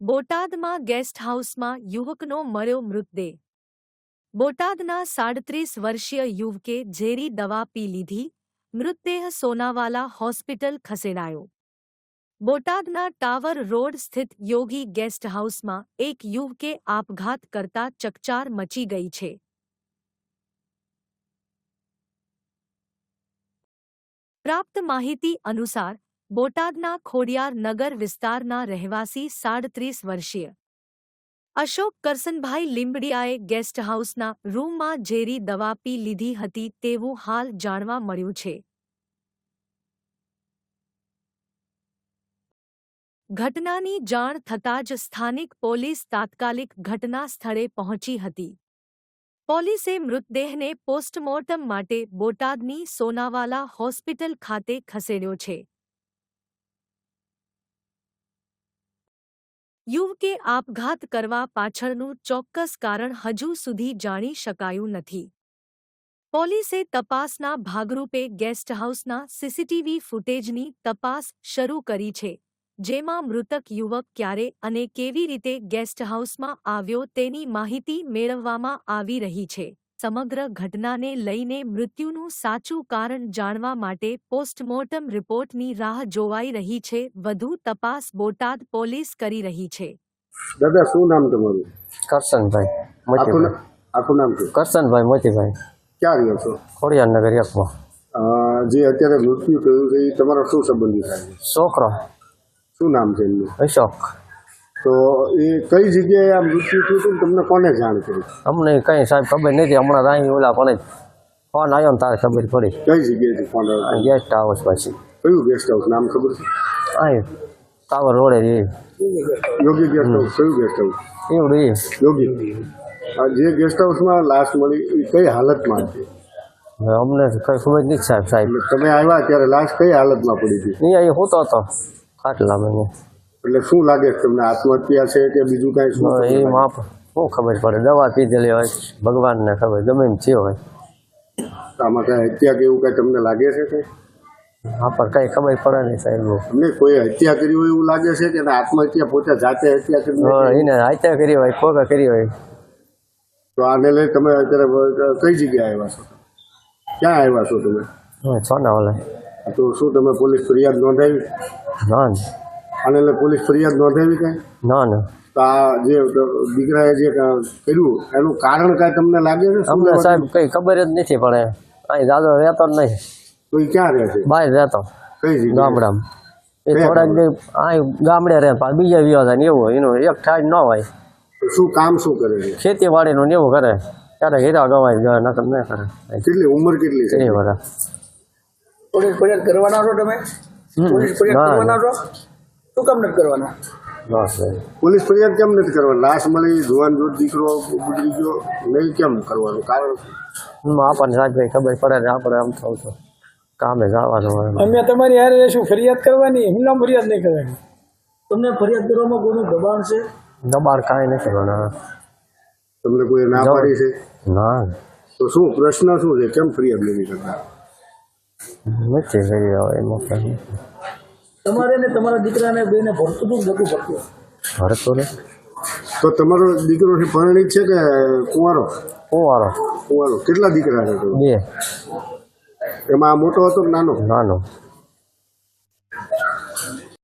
બોટાદમાં ગેસ્ટ હાઉસમાં યુવકનો મળ્યો મૃતદેહ. બોટાદના સાડત્રીસ વર્ષીય યુવકે ઝેરી દવા પી લીધી, મૃતદેહ સોનાવાલા હોસ્પિટલ ખસેડાયો. બોટાદના ટાવર રોડ સ્થિત યોગી ગેસ્ટ હાઉસમાં એક યુવકે આપઘાત કરતા ચકચાર મચી ગઈ છે. પ્રાપ્ત માહિતી અનુસાર બોટાદના ખોડિયાર નગર વિસ્તારના રહેવાસી સાડત્રીસ વર્ષીય. અશોક કરસનભાઈ લીંબડિયાએ ગેસ્ટ હાઉસના રૂમમાં ઝેરી દવા પી લીધી હતી તેવું હાલ જાણવા મળ્યું છે. ઘટનાની જાણ થતાં જ સ્થાનિક પોલીસ તાત્કાલિક ઘટના સ્થળે પહોંચી હતી. પોલીસે મૃતદેહને પોસ્ટમોર્ટમ માટે બોટાદની સોનાવાલા હોસ્પિટલ ખાતે ખસેડ્યો છે. યુવકે આપઘાત કરવા પાછળનું ચોક્કસ કારણ હજુ સુધી જાણી શકાયું નથી. પોલીસે તપાસના ભાગરૂપે ગેસ્ટ હાઉસના સીસીટીવી ફૂટેજની તપાસ શરૂ કરી છે, જેમાં મૃતક યુવક ક્યારે અને કેવી રીતે ગેસ્ટ હાઉસમાં આવ્યો તેની માહિતી મેળવવામાં આવી રહી છે. સમગ્ર ઘટનાને લઈને મૃત્યુનું સાચું કારણ જાણવા માટે પોસ્ટમોર્ટમ રિપોર્ટની રાહ જોવાઈ રહી છે. વધુ તપાસ બોટાદ પોલીસ કરી રહી છે. દાદા શું નામ તમારું? કરશનભાઈ આખું મોતીભાઈ આખું નામ શું? કરશનભાઈ મોતીભાઈ. ક્યાં રહ્યો છો? ખોડિયારનગર એકમાં અ, જે અત્યારે મૃત્યુ થયું છે એ તમારો શું સંબંધી થાય છોકરો. શું નામ છે એમનું? અશોક. તો એ કઈ જગ્યાએ આ મૃત્યુ થયું હતું તમને કોને જાણ કરી? અમને કંઈ સાહેબ ખબર નથી હમણાં રાહી ઓલા પણ ફોન આવ્યો ને તારે ખબર પડી. કઈ જગ્યાએથી ફોન આવ્યો ગેસ્ટ હાઉસ પાછી. કયું ગેસ્ટ હાઉસ નામ ખબર છે? અહીં ટાવર રોડે એ યોગી ગેસ્ટ હાઉસ કયું ગેસ્ટ હાઉસ એવું એ યોગી. આ જે ગેસ્ટ હાઉસમાં લાશ મળી એ કઈ હાલતમાં હતી? અમને કઈ ખબર નથી સાહેબ સાહેબ. તમે આવ્યા ત્યારે લાશ કઈ હાલતમાં પડી હતી? અહીંયા અહીં હોતો હતો. ખાટલા ને એટલે શું લાગે તમને? આત્મહત્યા છે કે બીજું કાંઈ શું એ માપ શું ખબર પડે? દવા પીધેલી હોય ભગવાનને ખબર ગમે એમ થયો હોય. આમાં કાંઈ હત્યા કે એવું કાંઈ તમને લાગે છે કે હા પણ કંઈ ખબર પડે નહીં સાહેબ. અમને કોઈ હત્યા કરી હોય એવું લાગે છે કે આત્મહત્યા પોતે જાતે હત્યા કરી એને હત્યા કરી હોય ખોખા કરી હોય. તો આને લઈ તમે અત્યારે કઈ જગ્યાએ આવ્યા છો? ક્યાં આવ્યા છો તમે? હા, સોના તો શું તમે પોલીસ ફરિયાદ નોંધાવી? ના ના એટલે પોલીસ ફરિયાદ નોંધાવી કાંઈ? ના ના. તો આ જે દીકરાએ જે કર્યું એનું કારણ કાંઈ તમને લાગે છે? અમને સાહેબ કઈ ખબર જ નથી પણ અહીં દાદો રહેતો જ નહીં. તો એ ક્યાં રહે છે? બહાર રહેતો. કઈ ગામડામાં. એ થોડાક અહીં ગામડે રહે પણ બીજા વિવાદ ને એવું એનું એક થાય ન હોય. શું કામ શું કરે છે? ખેતીવાડીનું ને એવું કરે. ત્યારે હીરા ગવાય જાય નકર ન કરે. કેટલી ઉંમર કેટલી છે? એ વર્ષ ફરિયાદ કરવાના છો તમે? પોલીસ ફરિયાદ કરવાના છો? શું કામ નથી કરવાના? બસ પોલીસ ફરિયાદ કેમ નથી કરવાની? લાશ મળી જુવાન જોત દીકરો ગુજરી ગયો નહીં કેમ કરવાનું? કારણ હું આપણને સાહેબ કઈ ખબર પડે ને આપણે આમ થવું તો કામે જવાનું હોય અમે તમારી યાર શું ફરિયાદ કરવાની હુમલા ફરિયાદ નહીં કરવાની. તમને ફરિયાદ કરવામાં કોઈનું દબાણ છે? દબાણ કાંઈ નથી કરવાના. તમને કોઈ ના પાડી છે? ના. તો શું પ્રશ્ન શું છે? કેમ ફરિયાદ નથી કરતા? નથી ફરિયાદ એમાં કંઈ. તમારે ને તમારા દીકરાને બેને ભરતું હતું બધું ભરતું ભરતો ને તો તમારો દીકરો છે પરણિત છે કે કુંવારો? કુંવારો. કુંવારો. કેટલા દીકરા છે? બે. એમાં આ મોટો હતો નાનો? નાનો.